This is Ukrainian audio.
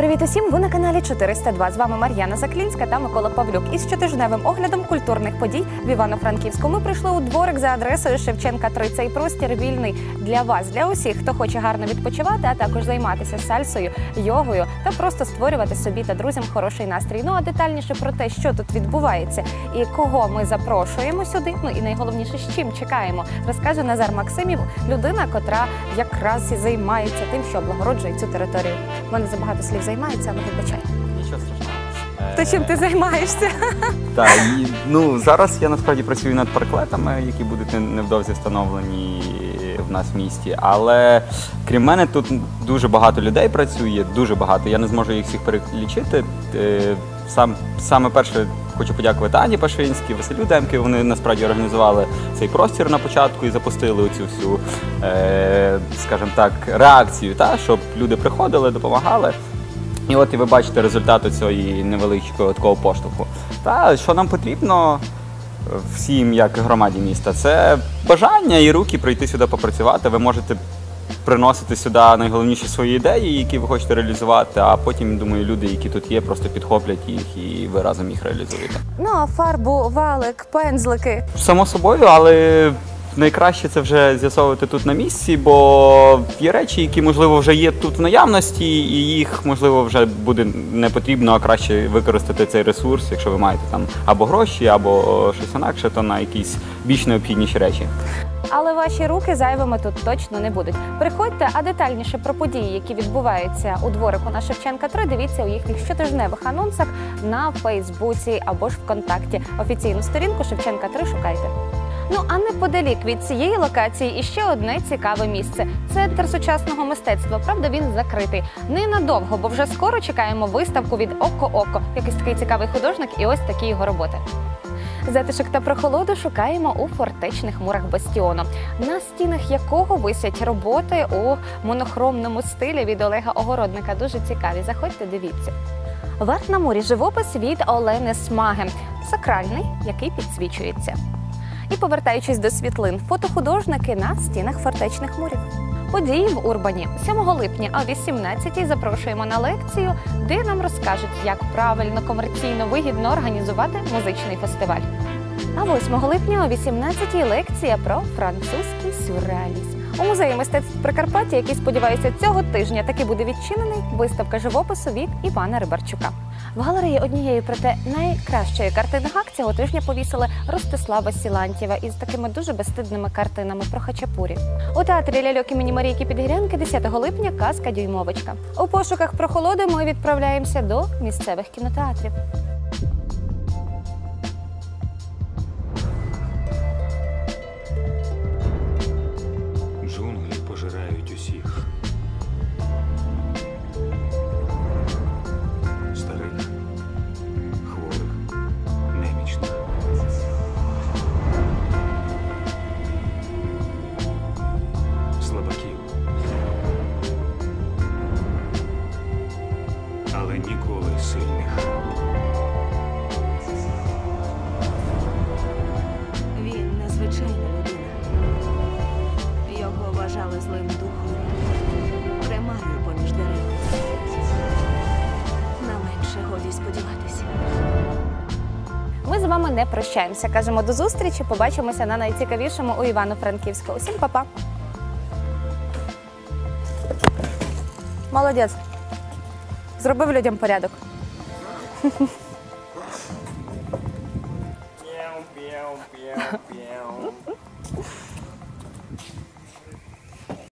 Привіт усім! Ви на каналі 402. З вами Мар'яна Заклінська та Микола Павлюк. Із щотижневим оглядом культурних подій в Івано-Франківську. Ми прийшли у дворик за адресою Шевченка 3. Цей простір вільний для вас, для усіх, хто хоче гарно відпочивати, а також займатися сальсою, йогою та просто створювати собі та друзям хороший настрій. Ну а детальніше про те, що тут відбувається і кого ми запрошуємо сюди. Ну і найголовніше, з чим чекаємо, розкаже Назар Максимів, людина, котра якраз і займається тим, що облагороджує цю територію. У мене забагато слів займається, але вибачай. Нічого страшного. То чим ти займаєшся? Так, і, ну, зараз я насправді працюю над парклетами, які будуть невдовзі встановлені в нас в місті. Але крім мене, тут дуже багато людей працює, дуже багато. Я не зможу їх всіх перелічити. Е, Сам, саме перше хочу подякувати Ані Пашинській, Василю Демки. Вони насправді організували цей простір на початку і запустили оцю всю, е, скажімо так, реакцію, та, щоб люди приходили, допомагали. І от і ви бачите результат цієї невеличкого такого поштовху. Та що нам потрібно е, всім, як громаді міста, це бажання і руки прийти сюди попрацювати. Ви можете приносити сюди найголовніші свої ідеї, які ви хочете реалізувати, а потім, думаю, люди, які тут є, просто підхоплять їх і ви разом їх реалізуєте. Ну а фарбу, валик, пензлики. Само собою, але найкраще це вже з'ясовувати тут на місці, бо є речі, які можливо вже є тут в наявності, і їх можливо вже буде не потрібно, а краще використати цей ресурс, якщо ви маєте там або гроші, або щось інакше, то на якісь більш необхідніші речі. Але ваші руки зайвими тут точно не будуть. Приходьте, а детальніше про події, які відбуваються у дворику на Шевченка 3, дивіться у їхніх щотижневих анонсах на Фейсбуці або ж ВКонтакті. Офіційну сторінку Шевченка 3 шукайте. Ну а неподалік від цієї локації іще одне цікаве місце. Центр сучасного мистецтва. Правда, він закритий. Ненадовго, бо вже скоро чекаємо виставку від Око Око. Якийсь такий цікавий художник, і ось такі його роботи. Затишок та прохолоду шукаємо у фортечних мурах бастіону, на стінах якого висять роботи у монохромному стилі від Олега Огородника. Дуже цікаві. Заходьте, дивіться. Верх на мурі живопис від Олени Смаги, сакральний, який підсвічується. І повертаючись до світлин, фотохудожники на стінах фортечних мурів. Події в Урбані 7 липня о 18 запрошуємо на лекцію, де нам розкажуть, як правильно комерційно вигідно організувати музичний фестиваль. А 8 липня о 18 лекція про французький сюрреалізм. У музеї мистецтв Прикарпаття, який сподіваюся, цього тижня таки буде відчинений, виставка живопису від Івана Рибарчука. В галереї однієї, проте найкращої картини ГАК цього тижня повісили Ростислава Сілантєва із такими дуже безстидними картинами про хачапурі. У театрі ляльок імені Марійки Підгірянки 10 липня казка Дюймовочка. У пошуках прохолоди ми відправляємося до місцевих кінотеатрів. Його злим духом, примарою поміж дерев. На менше годі сподіватися. Ми з вами не прощаємося. Кажемо до зустрічі. Побачимося на найцікавішому у Івано-Франківську. Усім па-па. Молодець. Зробив людям порядок.